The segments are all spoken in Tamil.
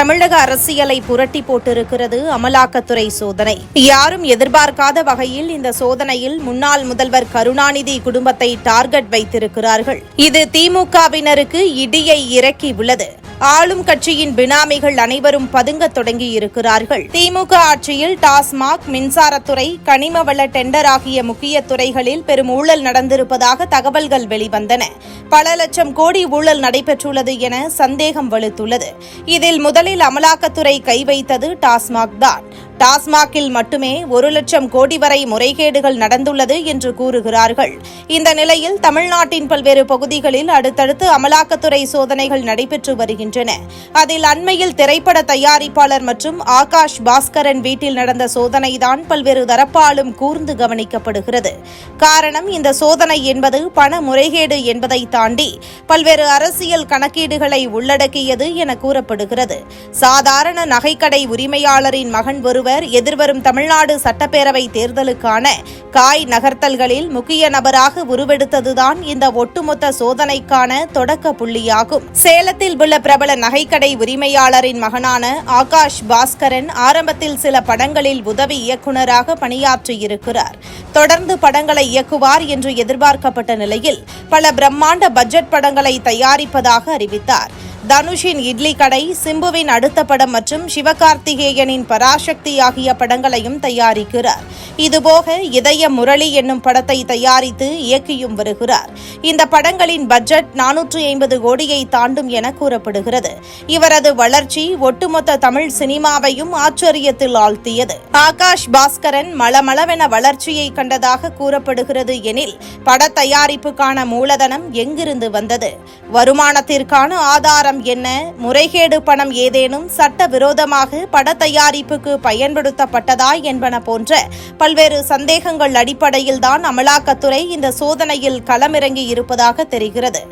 தமிழக அரசியலை புரட்டி போட்டிருக்கிறது அமலாக்கத்துறை சோதனை. யாரும் எதிர்பார்க்காத வகையில் இந்த சோதனையில் முன்னாள் முதல்வர் கருணாநிதி குடும்பத்தை டார்கெட் வைத்திருக்கிறார்கள். இது திமுகவினருக்கு இடியை இறக்கி உள்ளது ஆளும் கட்சியின் பினாமிகள் அனைவரும் பதுங்கத் தொடங்கியிருக்கிறார்கள். திமுக ஆட்சியில் டாஸ்மாக் மின்சாரத்துறை கனிமவள டெண்டர் ஆகிய முக்கிய துறைகளில் பெரும் ஊழல் நடந்திருப்பதாக தகவல்கள் வெளிவந்தன. பல லட்சம் கோடி ஊழல் நடைபெற்றுள்ளது என சந்தேகம் வலுத்துள்ளது இதில் முதலில் அமலாக்கத்துறை கை வைத்தது டாஸ்மாக் தான். டாஸ்மாகில் மட்டுமே ஒரு லட்சம் கோடி வரை முறைகேடுகள் நடந்துள்ளது என்று கூறுகிறார்கள். இந்த நிலையில் தமிழ்நாட்டின் பல்வேறு பகுதிகளில் அடுத்தடுத்து அமலாக்கத்துறை சோதனைகள் நடைபெற்று வருகின்றன. அதில் அண்மையில் திரைப்பட தயாரிப்பாளர் மற்றும் ஆகாஷ் பாஸ்கரன் வீட்டில் நடந்த சோதனைதான் பல்வேறு தரப்பாலும் கூர்ந்து கவனிக்கப்படுகிறது. காரணம் இந்த சோதனை என்பது பண முறைகேடு என்பதை தாண்டி பல்வேறு அரசியல் கணக்கீடுகளை உள்ளடக்கியது என கூறப்படுகிறது. சாதாரண நகைக்கடை உரிமையாளரின் மகன் ஒருவர் எதிர்வரும் தமிழ்நாடு சட்டப்பேரவை தேர்தலுக்கான காய் நகர்த்தல்களில் முக்கிய நபராக உருவெடுத்ததுதான் இந்த ஒட்டுமொத்த சோதனைக்கான தொடக்க புள்ளியாகும். சேலத்தில் உள்ள பிரபல நகைக்கடை உரிமையாளரின் மகனான ஆகாஷ் பாஸ்கரன் ஆரம்பத்தில் சில படங்களில் உதவி இயக்குநராக பணியாற்றியிருக்கிறார். தொடர்ந்து படங்களை இயக்குவார் என்று எதிர்பார்க்கப்பட்ட நிலையில் பல பிரம்மாண்ட பட்ஜெட் படங்களை தயாரிப்பதாக அறிவித்தார். தனுஷின் இட்லி கடை சிம்புவின் அடுத்த படம் மற்றும் சிவகார்த்திகேயனின் பராசக்தி ஆகிய படங்களையும் தயாரிக்கிறார். இதுபோக இதய முரளி என்னும் படத்தை தயாரித்து இயக்கியும் வருகிறார். இந்த படங்களின் பட்ஜெட் நானூற்று ஐம்பது கோடியை தாண்டும் என கூறப்படுகிறது. இவரது வளர்ச்சி ஒட்டுமொத்த தமிழ் சினிமாவையும் ஆச்சரியத்தில் ஆழ்த்தியது. ஆகாஷ் பாஸ்கரன் மளமளவென வளர்ச்சியை கண்டதாக கூறப்படுகிறது எனில் பட தயாரிப்புக்கான மூலதனம் எங்கிருந்து வந்தது? வருமானத்திற்கான விவகாரம் என்ன? முறைகேடு பணம் ஏதேனும் சட்டவிரோதமாக பட தயாரிப்புக்கு பயன்படுத்தப்பட்டதா என்பன போன்ற பல்வேறு சந்தேகங்கள் அடிப்படையில்தான் அமலாக்கத்துறை இந்த சோதனையில் களமிறங்கி இருப்பதாக தெரிகிறது.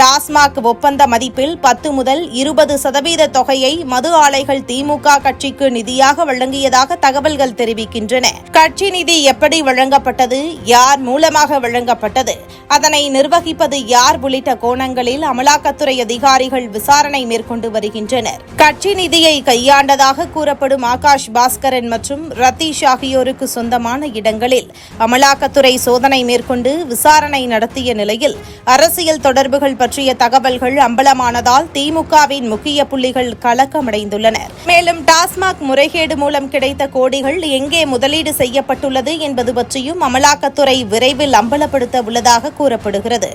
டாஸ்மாக் ஒப்பந்த மதிப்பில் பத்து முதல் இருபது சதவீத தொகையை மது ஆலைகள் திமுக கட்சிக்கு நிதியாக வழங்கியதாக தகவல்கள் தெரிவிக்கின்றன. கட்சி நிதி எப்படி வழங்கப்பட்டது? யார் மூலமாக வழங்கப்பட்டது? அதனை நிர்வகிப்பது யார் உள்ளிட்ட கோணங்களில் அமலாக்கத்துறை அதிகாரிகள் விசாரணை மேற்கொண்டு வருகின்றனர். கட்சி நிதியை கையாண்டதாக கூறப்படும் ஆகாஷ் பாஸ்கரன் மற்றும் ரத்தீஷ் ஆகியோருக்கு சொந்தமான இடங்களில் அமலாக்கத்துறை சோதனை மேற்கொண்டு விசாரணை நடத்திய நிலையில் அரசியல் தொடர்புகள் பற்றிய தகவல்கள் அம்பலமானதால் திமுகவின் முக்கிய புள்ளிகள் கலக்கமடைந்துள்ளனர். மேலும் டாஸ்மாக் முறைகேடு மூலம் கிடைத்த கோடிகள் எங்கே முதலீடு செய்யப்பட்டுள்ளது என்பது பற்றியும் அமலாக்கத்துறை விரைவில் அம்பலப்படுத்த உள்ளதாக கூறப்படுகிறது.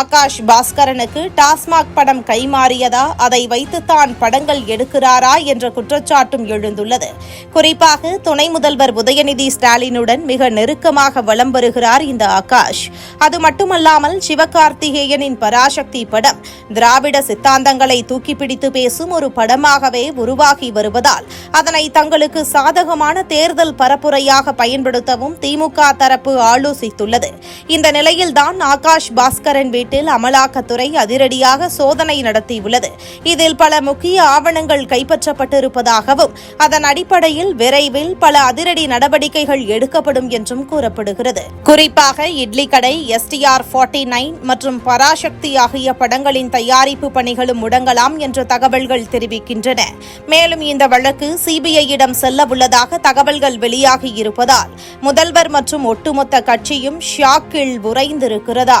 ஆகாஷ் பாஸ்கரனுக்கு டாஸ்மாக் படம் கைமாறிய வாங்கியதா அதை வைத்துத்தான் படங்கள் எடுக்கிறாரா? என்ற குற்றச்சாட்டும் எழுந்துள்ளது. குறிப்பாக துணை முதல்வர் உதயநிதி ஸ்டாலினுடன் மிக நெருக்கமாக வலம் வருகிறார் இந்த ஆகாஷ். அது மட்டுமல்லாமல் சிவகார்த்திகேயனின் பராசக்தி படம் திராவிட சித்தாந்தங்களை தூக்கிப்பிடித்து பேசும் ஒரு படமாகவே உருவாகி வருவதால் அதனை தங்களுக்கு சாதகமான தேர்தல் பரப்புரையாக பயன்படுத்தவும் திமுக தரப்பு ஆலோசித்துள்ளது. இந்த நிலையில்தான் ஆகாஷ் பாஸ்கரன் வீட்டில் அமலாக்கத்துறை அதிரடியாக சோதனை நடத்தியுள்ளது. இதில் பல முக்கிய ஆவணங்கள் கைப்பற்றப்பட்டிருப்பதாகவும் அதன் அடிப்படையில் விரைவில் பல அதிரடி நடவடிக்கைகள் எடுக்கப்படும் என்றும் கூறப்படுகிறது. குறிப்பாக இட்லி கடை எஸ்டிஆர் ஃபார்ட்டி நைன் மற்றும் பராசக்தி ஆகிய படங்களின் தயாரிப்பு பணிகளும் முடங்கலாம் என்ற தகவல்கள் தெரிவிக்கின்றன. மேலும் இந்த வழக்கு சிபிஐயிடம் செல்ல உள்ளதாக தகவல்கள் வெளியாகி இருப்பதால் முதல்வர் மற்றும் ஒட்டுமொத்த கட்சியும் ஷாக்கில் உறைந்திருக்கிறதா?